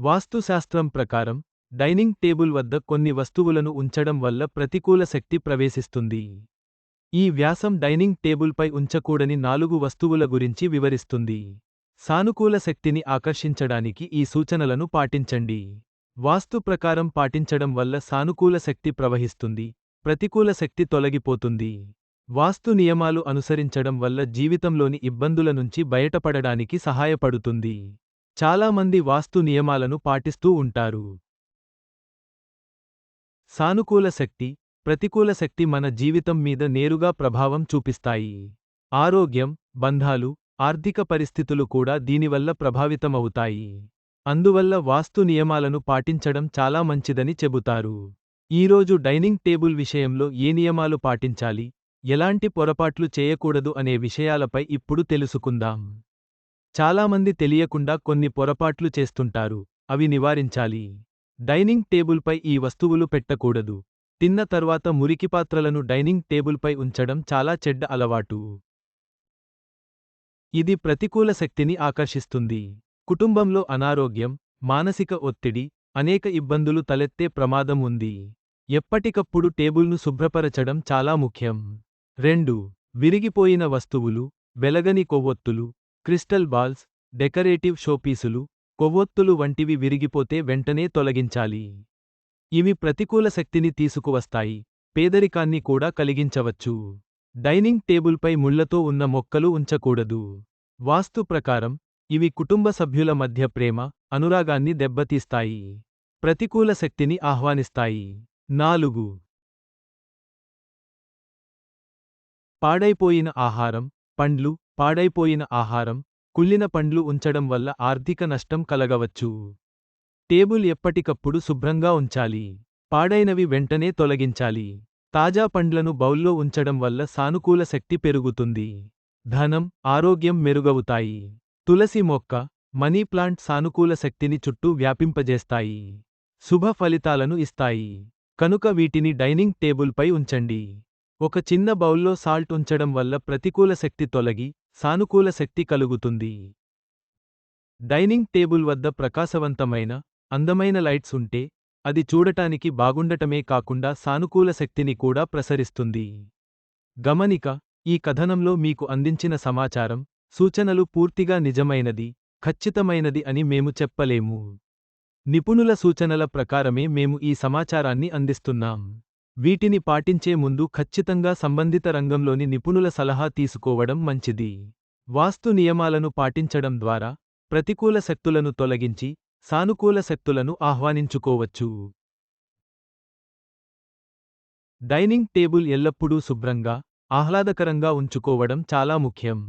వాస్తుశాస్త్రం ప్రకారం dining table వద్ద కొన్ని వస్తువులను ఉంచడం వల్ల ప్రతికూల శక్తి ప్రవేశిస్తుంది. ఈ వ్యాసం డైనింగ్ టేబుల్పై ఉంచకూడని నాలుగు వస్తువుల గురించి వివరిస్తుంది. సానుకూల శక్తిని ఆకర్షించడానికి ఈ సూచనలను పాటించండి. వాస్తు ప్రకారం పాటించడం వల్ల సానుకూల శక్తి ప్రవహిస్తుంది ప్రతికూల శక్తి తొలగిపోతుంది. వాస్తు నియమాలు అనుసరించడం వల్ల జీవితంలోని ఇబ్బందుల నుంచి బయటపడడానికి సహాయపడుతుంది. చాలామంది వాస్తు నియమాలను పాటిస్తూ ఉంటారు. సానుకూల శక్తి ప్రతికూల శక్తి మన జీవితం మీద నేరుగా ప్రభావం చూపిస్తాయి. ఆరోగ్యం బంధాలు ఆర్థిక పరిస్థితులు కూడా దీనివల్ల ప్రభావితమవుతాయి. అందువల్ల వాస్తు నియమాలను పాటించడం చాలా మంచిదని చెబుతారు. ఈరోజు డైనింగ్ టేబుల్ విషయంలో ఏ నియమాలు పాటించాలి ఎలాంటి పొరపాట్లు చేయకూడదు అనే విషయాలపై ఇప్పుడు తెలుసుకుందాం. చాలామంది తెలియకుండా కొన్ని పొరపాట్లు చేస్తుంటారు. అవి నివారించాలి. డైనింగ్ టేబుల్పై ఈ వస్తువులు పెట్టకూడదు. తిన్న తర్వాత మురికిపాత్రలను డైనింగ్ టేబుల్పై ఉంచడం చాలా చెడ్డ అలవాటు. ఇది ప్రతికూల శక్తిని ఆకర్షిస్తుంది. కుటుంబంలో అనారోగ్యం మానసిక ఒత్తిడి అనేక ఇబ్బందులు తలెత్తే ప్రమాదం ఉంది. ఎప్పటికప్పుడు టేబుల్ను శుభ్రపరచడం చాలా ముఖ్యం. రెండు విరిగిపోయిన వస్తువులు వెలగని కొవ్వొత్తులు క్రిస్టల్ బాల్స్ డెకరేటివ్ షోపీసులు కొవ్వొత్తులు వంటివి విరిగిపోతే వెంటనే తొలగించాలి. ఇవి ప్రతికూల శక్తిని తీసుకువస్తాయి పేదరికాన్ని కూడా కలిగించవచ్చు. డైనింగ్ టేబుల్పై ముళ్ళతో ఉన్న మొక్కలు ఉంచకూడదు. వాస్తు ప్రకారం ఇవి కుటుంబ సభ్యుల మధ్య ప్రేమ అనురాగాన్ని దెబ్బతీస్తాయి. ప్రతికూల శక్తిని ఆహ్వానిస్తాయి. నాలుగు. పాడైపోయిన ఆహారం పండ్లు పాడైపోయిన ఆహారం కుళ్ళిన పండ్లు ఉంచడం వల్ల ఆర్థిక నష్టం కలగవచ్చు. టేబుల్ ఎప్పటికప్పుడు శుభ్రంగా ఉంచాలి. పాడైనవి వెంటనే తొలగించాలి. తాజా పండ్లను బౌల్లో ఉంచడం వల్ల సానుకూల శక్తి పెరుగుతుంది. ధనం ఆరోగ్యం మెరుగవుతాయి. తులసి మొక్క మనీ ప్లాంట్ సానుకూల శక్తిని చుట్టూ వ్యాపింపజేస్తాయి. శుభ ఫలితాలను ఇస్తాయి. కనుక వీటిని డైనింగ్ టేబుల్పై ఉంచండి. ఒక చిన్న బౌల్లో సాల్ట్ ఉంచడం వల్ల ప్రతికూల శక్తి తొలగి సానుకూల శక్తి కలుగుతుంది. డైనింగ్ టేబుల్ వద్ద ప్రకాశవంతమైన అందమైన లైట్స్ ఉంటే అది చూడటానికి బాగుండటమే కాకుండా సానుకూల శక్తిని కూడా ప్రసరిస్తుంది. గమనిక ఈ కథనంలో మీకు అందించిన సమాచారం సూచనలు పూర్తిగా నిజమైనది ఖచ్చితమైనది అని మేము చెప్పలేము. నిపుణుల సూచనల ప్రకారమే మేము ఈ సమాచారాన్ని అందిస్తున్నాం. వీటిని పాటించే ముందు ఖచ్చితంగా సంబంధిత రంగంలోని నిపుణుల సలహా తీసుకోవడం మంచిది. వాస్తు నియమాలను పాటించడం ద్వారా ప్రతికూల శక్తులను తొలగించి సానుకూల శక్తులను ఆహ్వానించుకోవచ్చు. డైనింగ్ టేబుల్ ఎల్లప్పుడూ శుభ్రంగా ఆహ్లాదకరంగా ఉంచుకోవడం చాలా ముఖ్యం.